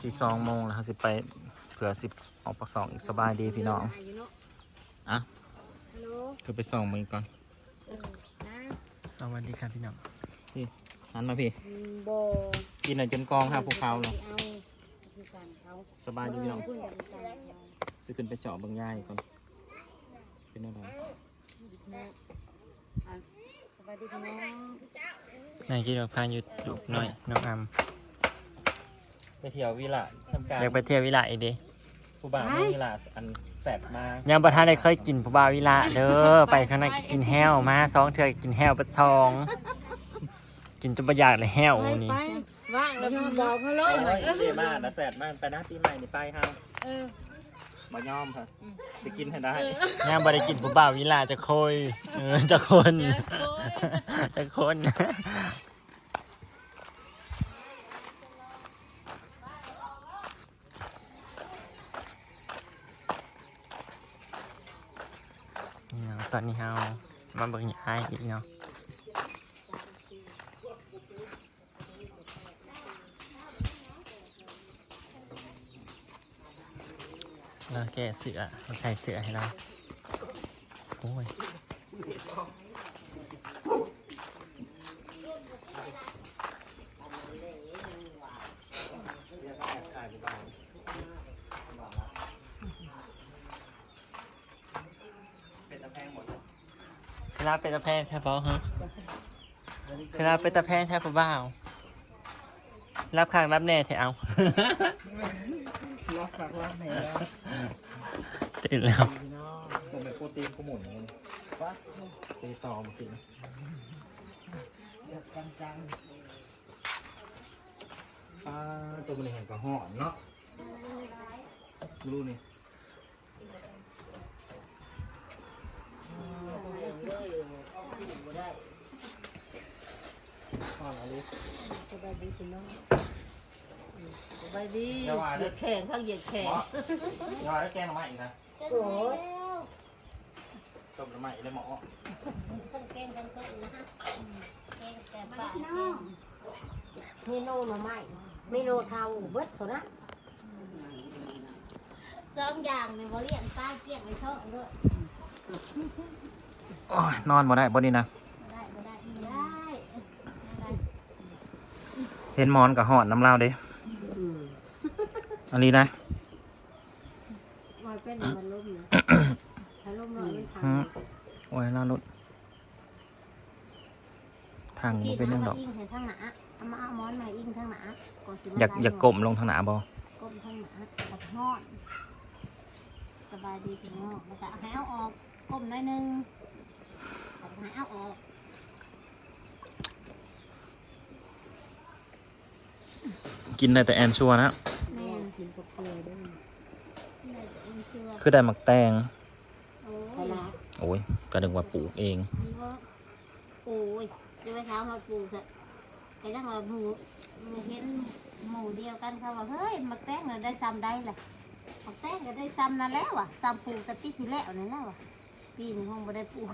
สิสองโมงแล้วเขาสิไปเผื่อสิออกปักสองอีกสบายดีพี่น้องอะฮัลโหลคือไปส่องมึงก่อนเออนะสวัสดีครับพี่น้องพี่หันมาพี่อืมโบกินหน่อยจนกองครับภูเขาเลยเอาคือกันเขาสบายดีพี่น้องเพุ่นกับสั่งเอาจะขึ้นไปเจาะเบางย่ายก่อนเป็นอะไรนะอะสบายดีพี่น้องนายคิดว่าพายุดุหน่อยน้องอัม ไปเที่ยววิลาทำการอยากไปเที่ยววิลาอีกเดิผู้บ่าวไม่วิลาอันแสบมากยังประทานได้เคยกินผู้บ่าววิลาเด้อไปข้างในกินแห้วมาสองเทื่อกินแห้วประทอง กินจนประหยัดเลยแห้วนี่ว่างแล้วบอกเขาเลโอ้ยยเท่มากนะแสบมากไปนะปีใหม่นี่ไปเฮาเออบ่ยอมค่ะจะกินให้ได้ยังบ่ได้กินผู้บ่าววิลาจะโคยเออจะคนจะคน นี่เนาะ ตอนนี้เรามาเบิ่งยายอีกเนาะเราแก้เสือเราใส่เสือให้เราโอ้ย เป็นตะแพงหมด คือลาเป็นตะแพงแทบบ่ฮะคือลาเป็นตะแพงแทบบ่บ้าวรับข้างรับแน่แท้เอารักคักรักแหน่ตื่นแล้วพี่น้องผมเป็นโปรตีนกูหมุนเลยปะตีต่อมากินจังจังป้าตัวมันเห็นกระหอนเนาะดูนี่หอนอะไร สบายดีพี่น้องอืมสบายดีเหยียดแข่งข้างเหยียดแข่งหมอยอดแล้วแกงหน่อไม้อีกนะโอ้ยต้มหน่อไม้อีกแล้วหมอต้องแกงกันต้นนะฮะแกงแต่ปลาแกงเมนูหน่อไม้เมนูเทาเบิดเท่านั้นสองอย่างในบริเวณใต้เกี่ยงไปเท่าด้วยโอ้ยนอนบ่ได้บ่นี่นะ บ่ได้บ่ได้บ่ได้บ่ได้ เห็นหมอนกับหอนน้ำลาวเด้อืมอันนี้นะมันเป็นมันล่มนะถ้าล่มหน่อยมันทอืมโอ้ยล่ารุดทางบ่เป็นหยังดอกอิงใส่ทางหนาเอามาเอาหมอนมาอิงทางหนาก่อนสิมอยากอยากกลมลงทางหนาบ่ก้มทางหนาตัดห้อนสบายดีพี่น้องแล้วก็ให้เอาออกก้มหน่อยหนึงแล้วก็ให้เอาออก กินได้แต่แอนชัวร์นะำแม่แม่นกินกับเกลือด้วยได้แต่เองเชื่อคือได้หมักแตง โอ้กะยลาโอ้ยก็นึกว่าปลูกเอง มันก็โอ้ยจะไปเท้ามาปลูกเถอะแต่ถ้ามาหมูเห็นหมูเดียวกันเขาว่าเฮ้ยมาแต้งเราได้ซ้ำได้แหละมาแต้งก็ได้ซ้ำนั่นแล้วอะซ้ำปลูกแต่ปีที่แล้วนั่นแล้วอะปีนี้คงไม่ได้ปลูก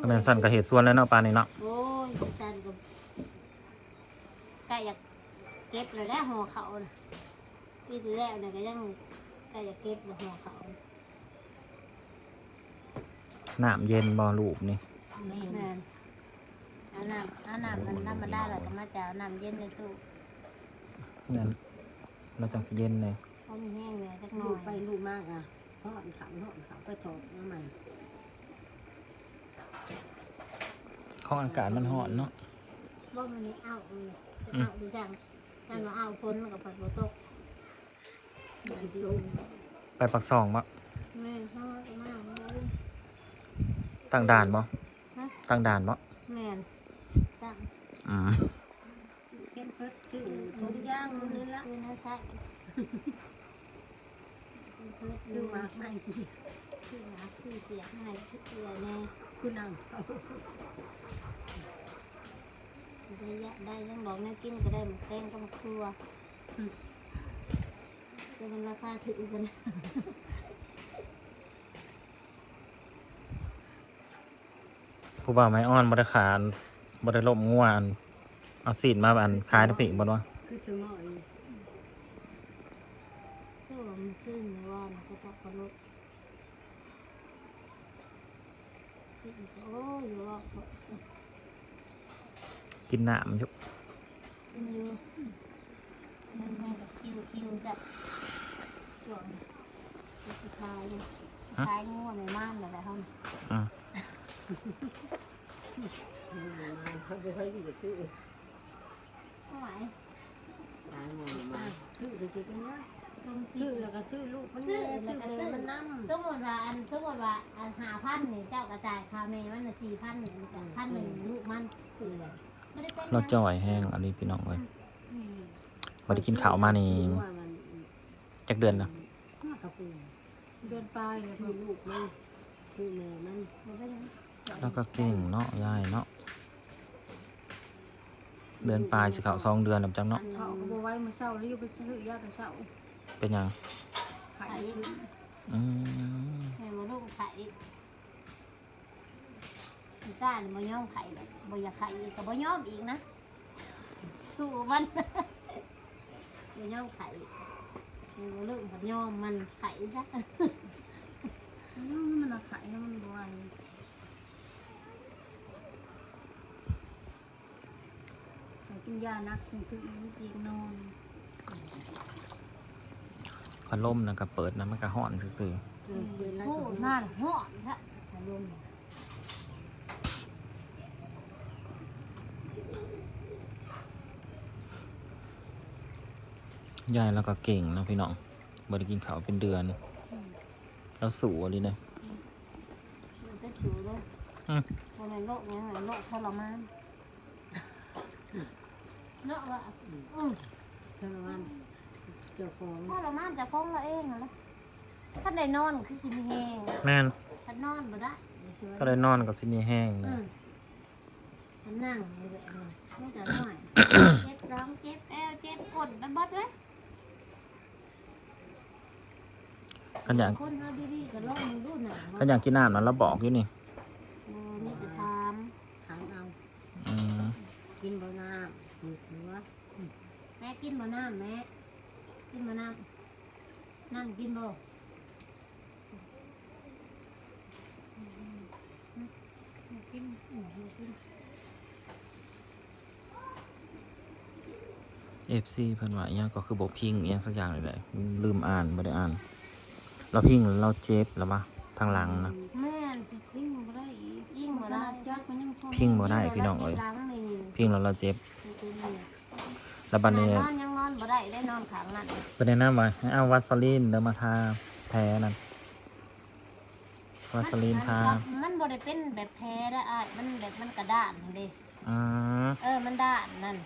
ก็แม่นสั่นกับเหตุส่วนแล้วเนาะปลานี่เนาะโอ้ยจันกับไก่อยาก เก็บเลยแล้วหัวเขาน่ะปีที่แล้วเนี่ยก็ยังไก่อยากเก็บเลยหัวเขาน้ำเย็นบ่ลูกนี่แม่นเอาน้ำเอาน้ำมันน้ำมันได้แล้วก็มาจะเอาน้ำเย็นในตู้นั่นเราจังสิเย็นเลยเขามีแห้งเลยจักหน่ลูอกยไปลูกมากอะทอดขำทอดขำไปถอดน้ำใหม่ข้ออากาศมันหอนเนาะบ่มันนี่เอาเออจะเอาดูจัง นั่นมาเอาพ้นมันกับผัดโบตกลูกไปปักซองบ่แม่ทอดมากเลยตั้งด่านบ่ฮะตั้งด่านบ่แม่นตั้งอืมเข้มเพิดชื่อทุกอย่างนี่ละคือน้าใช่คือชื่อมากไม่ชื่อนักชื่อเสียงให้ชื่อเสียแน่คุณนั่ง ได้ยะได้ยังบอกแม่กินก็ได้หมกแกงก็มาครัวจะเป็นราคาถือกันผู้บ่าวไม้อ่อนบ่ได้ขานบ่ได้ลบงัวอันเอาสีดมาอันขายน้ำพริกบ่วะคือสมอยคือว่ามันชื่นว่านะก็ต้องกระลุกชื่นโอ้ยว่า กินน้ำยู่มันอยู่มันให้แบบคิวคิวจ้ะช่วงสุดท้ายสุดท้ายง่วงในม่านเลยแหละท่านอืมเขาไปให้ที่จะซื้อไม่ไหวตายหมดมาซื้อจะกินเนะชื่อแล้วก็ซื้อลูกมันซื้อแล้วก็เลซื้ยอมันน้ำสมมติว่าอันสมมติว่าอันหาพันนี่เจ้ากระจายคาเมมันน่ะสี่พันหนึ่งพันหนึ่งลูกมันซื้อเลยไม่ เป็นเราจ่อยแห้งอันนี้พี่น้องเลยอืมบ่ได้กินข้าวมานี่จักเดือนนะห้ากระปุกเดินไปเลยซื้อลูกมันซื้อแม่มันไม่ได้ยังแล้วก็เก่งเนาะยายเนาะเดือนปลายสิเขาสองเดือนแล้วจังเนาะเขาก็บอกไว้มาเศร้ารีบไปซื้อยาแต่เช้าเป็นหยังไข่ไข่ขึ้นอืมแม่มาลูกไข่ อีก้านี่บ่ยอมไข่เลยบ่อยากไข่อีกก็บ่ยอมอีกนะ สู้มันบ่ยอมไข่แม่มาลูกบ่ยอมมันไข่ซะอืมมันเอาไข่ให้มันบไหวไข่กินยานักถึงถึงเตียงนอนพัดลมนะก็เปิดนะมันก็ห้อนซื่อเดือนละโอ้หน้าห้อนค่ะอารมณ์ ยายแล้วก็เก่งนะพี่น้องบ่ได้กินข้าวเป็นเดือน แล้วสูอะไรเนี่ยมันจะฉิวเลยอืมบ่แม่นโรคหยังไงโรคทรมานเนาะว่าอืมเท่านั้นเจ้าของทรมานจะคงละเองนะถ้าได้นอนคือสิมีแหงแม่นถ้านอนบ่ได้ก็เลยนอนก็สิมีแห้งอืนะมมันนั่งเลยแบบนี้ไม่แต่หน่อยเจ็บร้องเจ็บแอวเจ็บกดไปเบดเลย ขันอยากคนเอาดีๆก็ลองมึงดูหน่อยขันอยากกินน้ำนั้นเราบอกอยู่นี่โอ้นี่จะถามถามเอา อืมกินบ่น้ำมีหัวแม่กินบ่น้ำแม่กินบ่น้ำนั่งกินบ่กินอืมกิน เอฟซีเพิ่นว่าอหยังก็คือบ่พิงอหยังสักอย่างเลยแหละลืมอ่านบ่ได้อ่าน เราพิงเราเจ็บแล้วมาทางหลังนะ แม่นสิยิ่งบ่ได้อีกยิ่งบ่ขได้นาดจักมันยังพอพิงบ่ได้พี่น้องเอ้ย หลังนี่พิงแล้วเราเจ็บเป็นนี่แล้วบัดนี้นอนยังนอนบ่ได้ได้นอนขางนั่นเพิ่นแนะนำว่าให้เอาวัสลีนเดินมาทาแผลนั่นวัสลีนทามันบ่ได้เป็นแบบแพ้ได้อ้ายมันแบบมันกระด้านเด้อืมเออมันด้านนั่น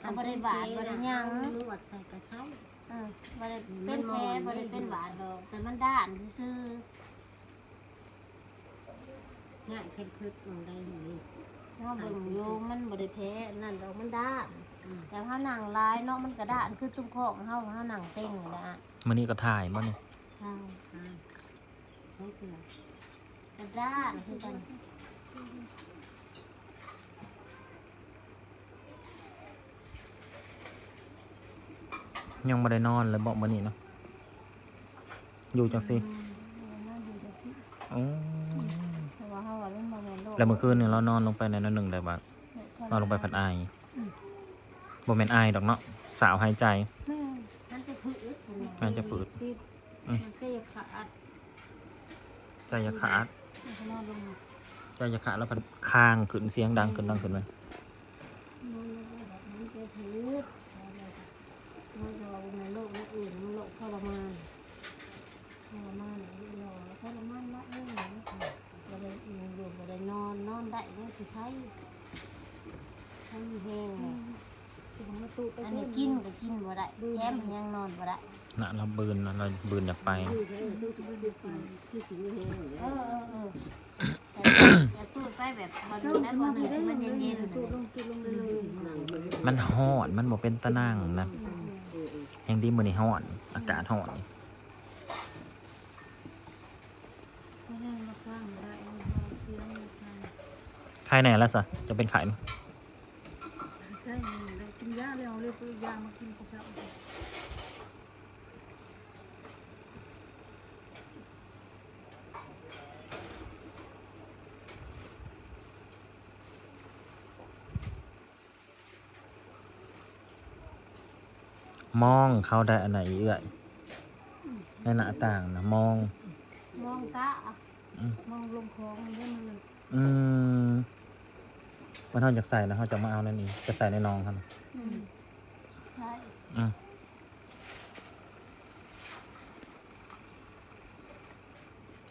เอาบ่ได้บาดบ่ได้หยัง นวดใส่กระเช้าเออบ่ได้เป็นแพ้บ่ได้เป็นบาดดอกแต่มันด้านซื่อง่ายเค็มคลึกลงได้อย่างนี้ๆเฮาเบิ่งอยู่มันบ่ได้แพ้นั่นดอกมันด้านแต่เฮานั่งลายเนาะมันกระด้านคือตุ้มของเฮาเฮานั่งเต็งนี่นะมื้อนี้ก็ถ่ายบ่นี่ใช่อ่ใช้เกลือกระด้านคือกัน ยังบ่ได้นอนเลยบอกมื้อนี้เนาะอยู่จังซี่อืมนั่งอยู่จังซี่อ๋อเพราะว่าเฮาว่ามันบ่แม่นโรคแล้วเมื่อคืนนี่เรานอนลงไปในนั้นหนึ่งได้บ่นอนลงไปผัดอายบ่แม่นอายดอกเนาะสาวหายใจแม่มันจะผืดพุ่นน่ะมันจะฝืดติดอืมมันก็จะขาดใจจะขาดมันก็นอนลงมาใจจะขาดแล้วพัดคางขึ้นเสียงดังขึ้นดังขึ้นไหม มันจะผืด มันจะว่าในโรคอื่นมันโรคทรมานทรมานหรอทรมานมากเลยบ่ได้อยู่บ่ได้นอนนอนได้ยังสิไข้ไข้แห้งเลยคือมันมาตูไปอันนี้กินก็กินบ่ได้แถมยังนอนบ่ได้น่ะเราบืนนะเราบืนอยากไปคือใช้คือคือคือคือคือคือแห้งอยู่เอแล้วอเออเออแต่พูดไปแบบวันหนึงได้วันหนึ่งที่มันเย็นๆตูเลยลงตูลงเลยเลยนั่งเบิ่งมันฮ้อนมันบ่เป็นตะนั่งนะเออเออ แห่งดีมื้อนี้ฮ้อนอากาศฮ้อนนี่ไม่ให้มาข้างได้เอาเอาเสียงมาข้างใครแน่แล้วซะจะเป็นไข่มั้ยใช่เลยกินยาเลยเอาเรียกยามากินกระเมองเข้าได้อันไหนเอื่อยในหน้าต่างนะมอง มองตาอืม มองลงคลองมันได้มันเลยอืมมันเท่าจากใส่นะเขาจะมาเอานั่นเองจะใส่ในนองครับอืมใช่อืม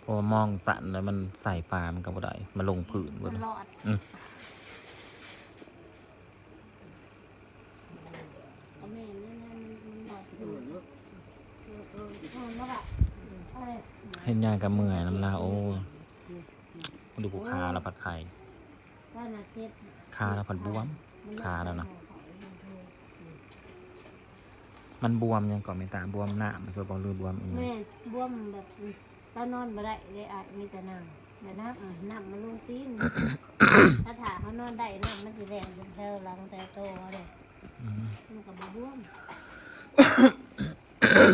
เพอมองสันแล้วมันใส่ปลามันก็บ่ได้มันลงผืนหมมัดนเลยหลอด อืม เอาแม่นั่นนั่นมันหลอดอยู่เออเออเออแล้วแบบอะไร เห็นยายกับเมื่อยน้ำลาโอ้ยดูกูคาแล้วผัดไข่ว่านาเทศคาแล้วผัดบวมคาแล้วนะมันบวมยังก่อนไม่ตาบวมหน้ามันจะบอกลือบวมเองแม่บวมแบบเรานอนบ่ได้เลยอาจมีแต่น้ำแต่น้ำอะน้ำมันลงตีนถ้าถาเขานอนได้น้ำมันสิแรงเป็นแถวหลังแต่โตเลยอืมมันก็บ่บวม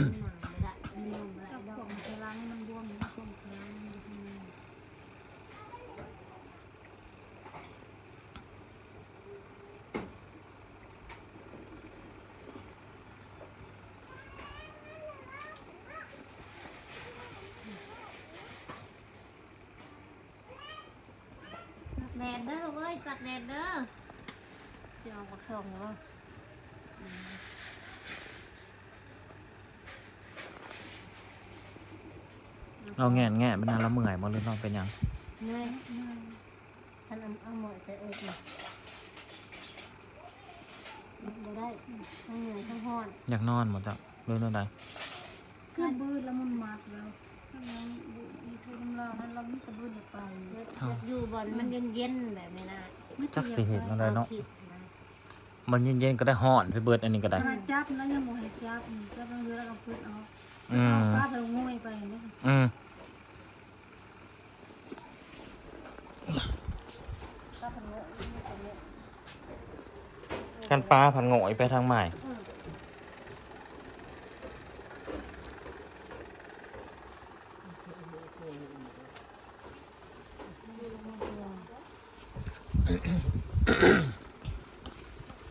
มันหนาวบ่ได้มันนอนบ่ได้ กับ ดอก กล่องพลังมันบวมมันกล่องพลังมันอืม แดดเด้อลูกเอ้ยตัดแดดเด้อสิเอาบักส่งบ่เราแง่นแง่เป็นนานเราเมื่อยมันเลยนอนเป็นหยังเมื่อยท่านเอาเอาหมดใส่เอิกมาบ่ได้ทั้งเหนื่อยทั้งห้อนอยากนอนหมดจ้ะเรื่องอะไรเครื่องบืดแล้วมันมักแล้วถ้าเรามี ทุนเรานั้นเรามีแต่บืดอย่าไปอยากอยู่บ่อนมันเย็นๆแบบนี้นะจักสิเห็นอะไรเนาะคิดนะมันเย็นๆก็ได้ห่อนไปเบิดอันนี้ก็ได้ถ้าจับแล้วยังบ่ให้จับอืมจับต้องเรือแล้วก็พืดเอาอืมป้าไปง่วยไปนี่อืมก็เป็นเนื้อนี่เป็นเนื้อกันปลาผันโง่อยไปทางใหม่ อืม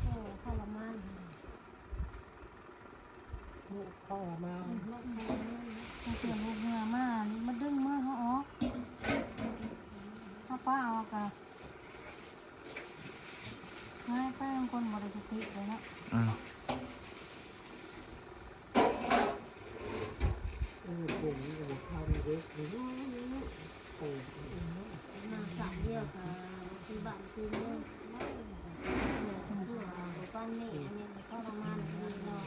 โอ้ทรมาน เข้ามา มันเสียลูกเมื่อมามันดึงเมื่อเขาออกถ้าป้าเอากะ ง่ายไปบางคนบริสุทธิ์เลยนะ อืม นางสาวเดียวค่ะคือบ้านคือเมืองคือว่าก้อนนี้อันนี้ทรมานอันนี้เนาะ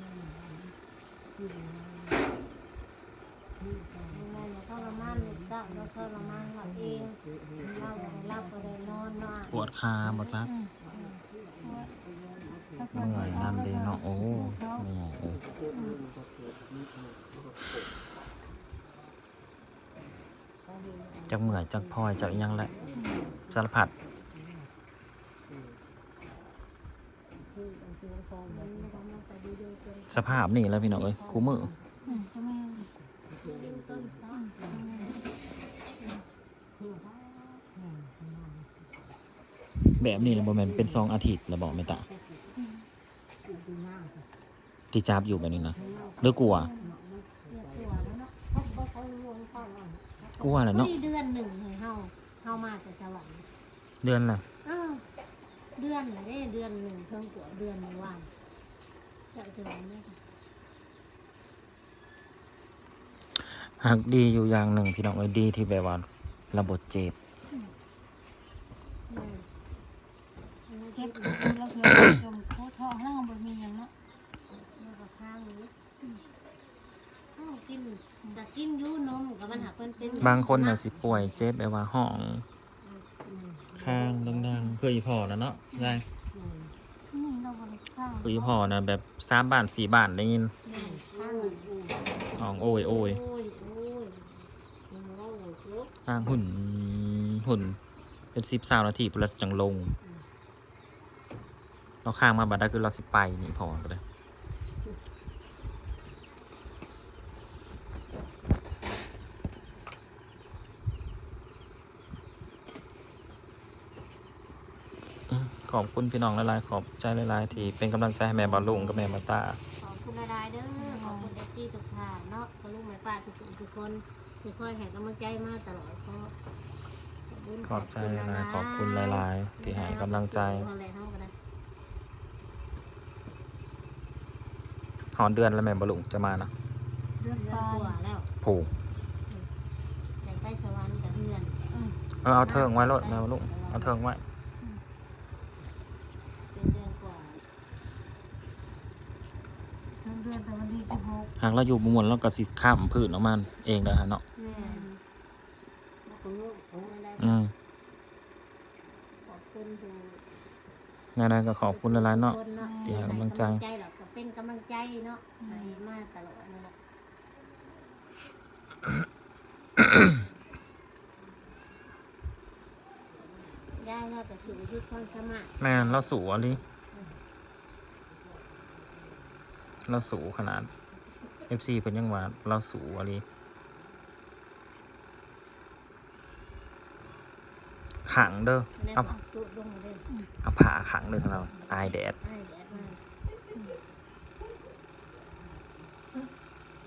ยังไงเนี่ยทรมานเลยจ้ะเราทรมานเราเองเราเราก็เลยนอนเนาะ ปวด คาบ่จักเมื่อยน้ำเดเนาะโอ้เมื่อยเออจักเมื่อยจักพอยจักยังแหละสารพัดสภาพนี่แล้วพี่น้องเอ้ยคู่มือ อืมก็ไม่ ต้นซ้อ แบบนี้เลยบ่แม่นเป็นซองอาทิตย์แล้วบอกไม่ตาที่จับอยู่แบบนี้นะหรือกลัวเรียกตัวแล้วเนาะเขาบอกเขาลวงเขาเนาะกลัวแหละเนาะเดือนหนึ่งให้เฮาเฮามาแต่สวรรค์เดือนละอ้าวเดือนละเด้เดือนหนึ่งเพิ่งตัวเดือนหนึ่งวันจะสวยไหมคะหากดีอยู่อย่างหนึ่งพี่น้องเอ้ยดีที่แบบว่าระบบเจ็บ บาเถื่อจมโคท้องแล้วมันมีอย่างเนาะแล้วก็ข้างนี้ข้าวกินแต่กินยูนมกับมันหาเพิ่นเป็นบางคนน่ะสิป่วยเจ็บแบบว่าห้องข้างดังๆเคยพอแล้วเนาะได้นี่เราบริข้าวเคยพอนะแบบสามบ้านสี่บ้านได้ยินห้องโอ้ยโอ้ยโอ้ยโอ้ยมันเล่าเลยลูกข้างหุ่นหุ่นเป็นสิบสาวนาทีพุ่นละจังลง เราข้างมาบัดได้คือเราสิไปนี่พอก็เลยอืมขขอบคุณพี่น้องหลายๆขอบใจหลายๆที่เป็นกำลังใจให้แม่บอลลุงกับแม่มาตาขอบคุณหลายๆเด้อขอบคุณเด็กที่ทุกท่านเนาะขอลูกแม่ป้าทุกคนทุกคนที่คอยให้กำลังใจมาตลอดขอบุญขอบใจหลายๆขอบคุณหลายๆที่ให้กำลังใจ เอาอะไรเข้ากันนะ หอนเดือนแล้วแม่บอลลุงจะมานะเดือนเดืปอนลายกว่าแล้วผูกอยากได้สวรรค์กับเดือนเออเอาเทิงไว้รถแม่บอลลุงเอาเทิงไว้เป็นเดือนกว่าเดือนเดือนแต่วันที่สิบหกหากเราอยู่บนมวนเราก็สิข้ามพืชออกมันเองแล้วฮะเนาะแม่ขอบคุณลูกขอบคุณอะไรอืมขอบคุณดูยังไงก็ขอบคุณหลายๆเนาะคนเนาะที่ให้กำลังใจ ใจหรอกก็เป็นกำลังใจเนาะให้มาตลอดนั่นแหละได้แล้วแต่สูงที่ความสามารถแม่นเราสูอะไรเราสูขนาด FC เพิ่นยังว่าเราสูอะไรขังเด้อแล้วเอาก็ตุดลงมาเลยเอาผ้าขังเด้อของเราอายแดดไอ้แดด